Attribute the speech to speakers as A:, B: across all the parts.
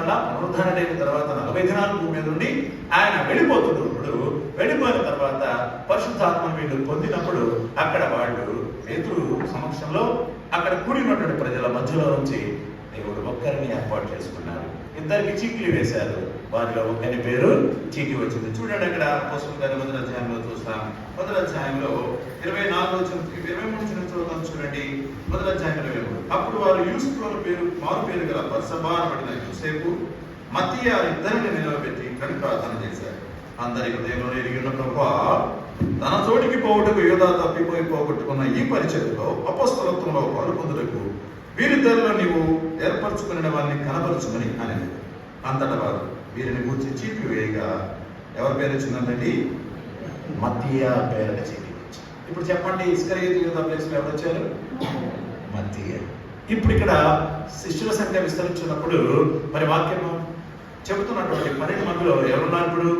A: మళ్ళా పునరుద్ధరణ అయిన తర్వాత నలభై దినాలు భూమి మీద ఉండి ఆయన వెళ్ళిపోతున్నప్పుడు వెళ్ళిపోయిన తర్వాత పరిశుద్ధాత్మ వీళ్ళు పొందినప్పుడు అక్కడ వాళ్ళు పేతురు సమక్షంలో అక్కడ కూడినటువంటి ప్రజల మధ్యలో నుంచి దేవుడు ఒక్కరిని ఏర్పాటు చేసుకున్నారు. ఇద్దరికి చీకులు వేశారు. వారిలో ఒకరి పేరు చీటీ వచ్చింది. చూడండి అక్కడ పుస్తకం గారి మొదటి అధ్యాయంలో చూస్తాం. మొదటి అధ్యాయంలో ఇరవై నాలుగు ఇరవై మూడు వచ్చిన చూడండి. మొదటి అధ్యాయంలో అప్పుడు వారు యూసుఫ్లోని పేరు మారు పేరు గల పడిన యూసేపు మத்திయ ఇద్దరిని నిలబెట్టి కడి ప్రార్థన చేశారు. అందరి హృదయంలో ఎరిగి ఉన్న తన చోటికి పోవుటకు యువత తప్పిపోయి పోగొట్టుకున్న ఈ పరిచయలో అపస్తలత్వంలో పాలు పొందుటకు వీరిద్దరిలో నీవు ఏర్పరచుకున్న వారిని కనపరచుమని అని అంతట వారు వీరిని గూర్చి చీపి వేయగా ఎవరి పేరు వచ్చిందండి మధ్య పేరు చీపి. ఇప్పుడు చెప్పండి ఇస్కరియత్ యూదా ప్లేస్లో ఎవరు వచ్చారు? మధ్య ఇప్పుడు ఇక్కడ శిష్యుల సంఖ్య విస్తరించినప్పుడు మరి వాక్యము చెబుతున్నటువంటి పన్నెండు మందిలో ఎవరున్నారు ఇప్పుడు?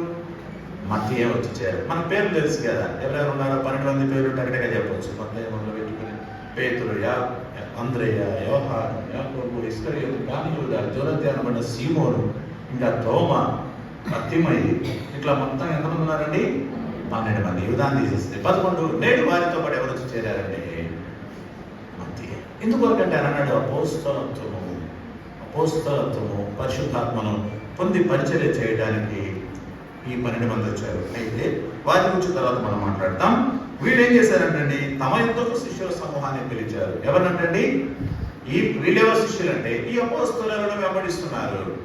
A: మధ్య వచ్చి చేయాలి మన పేరు తెలుసు కదా. ఎవరెవరు ఉన్నారో పన్నెండు మంది పేరు టగటగా చెప్పవచ్చు మధ్య మనలో పెట్టుకుని పేతులు యా అంద్రయ్య వ్యవహారం యాకోబు ఇస్కరియోతు గానియూద జోరతి అనబడ్డ సీమోను ఇంకా తోమ మత్తిమయి ఇట్లా మొత్తం ఎంతమంది ఉన్నారండి? పన్నెండు మంది. యుధాన్ని తీసేస్తే పదకొండు. నేడు వారితో పాటు ఎవరు వచ్చి చేరారండి? మధ్య అన్నాడు అపోస్తలత్వము. అపోస్తలత్వము పరిశుద్ధాత్మను పొంది పరిచర్య చేయడానికి ఈ పన్నెండు మంది వచ్చారు. అయితే వారి గురించి తర్వాత మనం మాట్లాడతాం. వీళ్ళు ఏం చేశారంటండి? తమ ఎంతో శిష్యుల సమూహాన్ని పిలిచారు. ఎవరినంటండి? ఈ వీళ్ళెవరు శిష్యులు అంటే ఈ అపోస్తలను వెంబడిస్తున్నారు.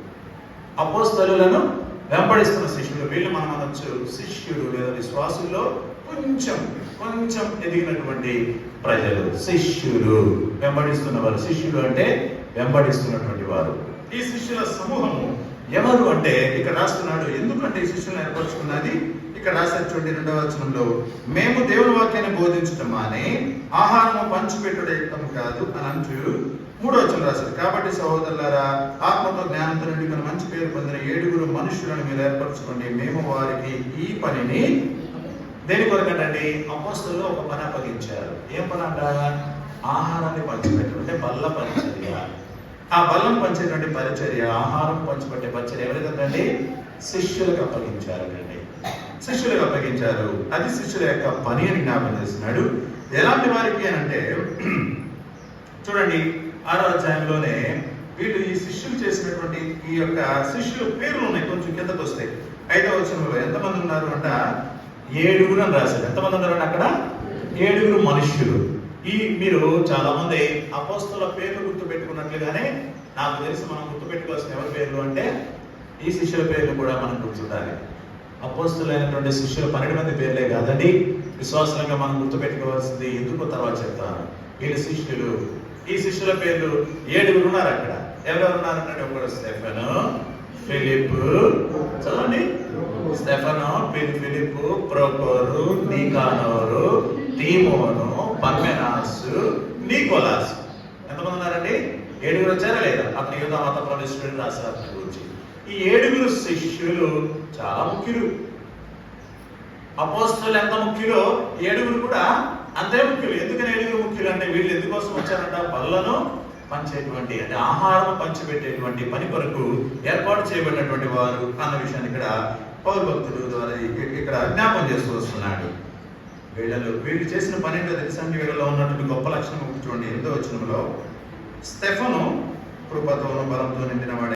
A: అపోస్తలులను వెంబడిస్తున్న శిష్యులు వీళ్ళు మనం అనొచ్చు శిష్యుడు లేదా విశ్వాసుల్లో కొంచెం కొంచెం ఎదిగినటువంటి ప్రజలు శిష్యులు వెంబడిస్తున్న వారు శిష్యుడు అంటే వెంబడిస్తున్నటువంటి వారు. ఈ శిష్యుల సమూహము ఎవరు అంటే ఇక్కడ రాస్తున్నాడు ఎందుకంటే ఈ శిష్యులను ఏర్పరచుకున్నది ఇక్కడ రాశారు చూడండి రెండవ వచనంలో. మేము దేవుని వాక్యాన్ని బోధించడం మాని ఆహారము పంచిపెట్టడం కాదు అని అంటూ మూడో వచ్చిన రాశారు. కాబట్టి సహోదరులారా ఆత్మతో జ్ఞానంతో మన మంచి పేరు పొందిన ఏడుగురు మనుషులను మీరు ఏర్పరచుకోండి. మేము వారికి ఈ పనిని దేని కొరకటండి? అపస్తులు ఒక పని అప్పగించారు. ఏం పని అంట? ఆహారాన్ని పంచిపెట్టడం. అంటే బల్ల పరిచర్య. ఆ బల్లం పంచేటువంటి పరిచర్య ఆహారం పంచిపెట్టే పరిచర్య ఎవరికంటే శిష్యులకు అప్పగించారు అండి శిష్యులకు అప్పగించారు. అది శిష్యుల యొక్క పని అని జ్ఞాపకం చేస్తున్నాడు. ఎలాంటి వారికి అని అంటే చూడండి ఆరో అధ్యాయంలోనే వీళ్ళు ఈ శిష్యులు చేసినటువంటి ఈ యొక్క శిష్యుల పేర్లు ఉన్నాయి. కొంచెం కిందకు వస్తాయి. ఐదవ వచనంలో ఎంతమంది ఉన్నారు అంట? ఏడుగురు అని రాశారు. ఎంతమంది ఉన్నారండి అక్కడ? ఏడుగురు మనుష్యులు. ఈ మీరు చాలా మంది అపోస్తుల పేర్లు గుర్తు పెట్టుకున్నట్లుగానే నాకు తెలిసి మనం గుర్తు పెట్టుకోవాల్సిన ఎవరి పేర్లు అంటే ఈ శిష్యుల పేర్లు కూడా మనం గుర్తుండాలి. అపోస్తులైనటువంటి శిష్యులు పన్నెండు మంది పేర్లే కాదండి. విశ్వాసంగా మనం గుర్తుపెట్టుకోవాల్సింది ఎందుకో తర్వాత చెప్తాను. వీళ్ళు శిష్యులు ఈ శిష్యుల పేర్లు ఏడుగురు ఉన్నారు అక్కడ. ఎవరెవరు ఉన్నారంటే ఒకడు స్టెఫెను ఫిలిప్ చదవండి. Stephen Philip Prochorus Nicanor Timon Parmenas Nicolas. ఎంతమంది ఉన్నారండి? ఏడుగురు వచ్చారా లేదా? అప్పుడు యుద్ధ మత ప్రవేశుడు రాశారు గురించి. ఈ ఏడుగురు శిష్యులు చాలా ముఖ్యులు. అపోస్తులు ఎంత ముఖ్యులో? ఏడుగురు కూడా అంతే ముఖ్యులు. ఎందుకని ఏడుగురు ముఖ్యులు అంటే వీళ్ళు ఎందుకోసం వచ్చారంట? పనులను పంచేటువంటి అంటే ఆహారం పంచిపెట్టేటువంటి పని కొరకు ఏర్పాటు చేయబడినటువంటి వారు. అన్న విషయాన్ని ఇక్కడ పౌరు భక్తులు ద్వారా ఇక్కడ జ్ఞాపం చేస్తూ వస్తున్నాడు వీళ్ళలో వీళ్ళు చేసిన పని ఏంటో తెలుసండి వీళ్ళలో ఉన్నటువంటి గొప్ప లక్షణం చూడండి. ఎంతో వచనంలో స్టెఫను కృపతోను బలంతో నిండిన వాడే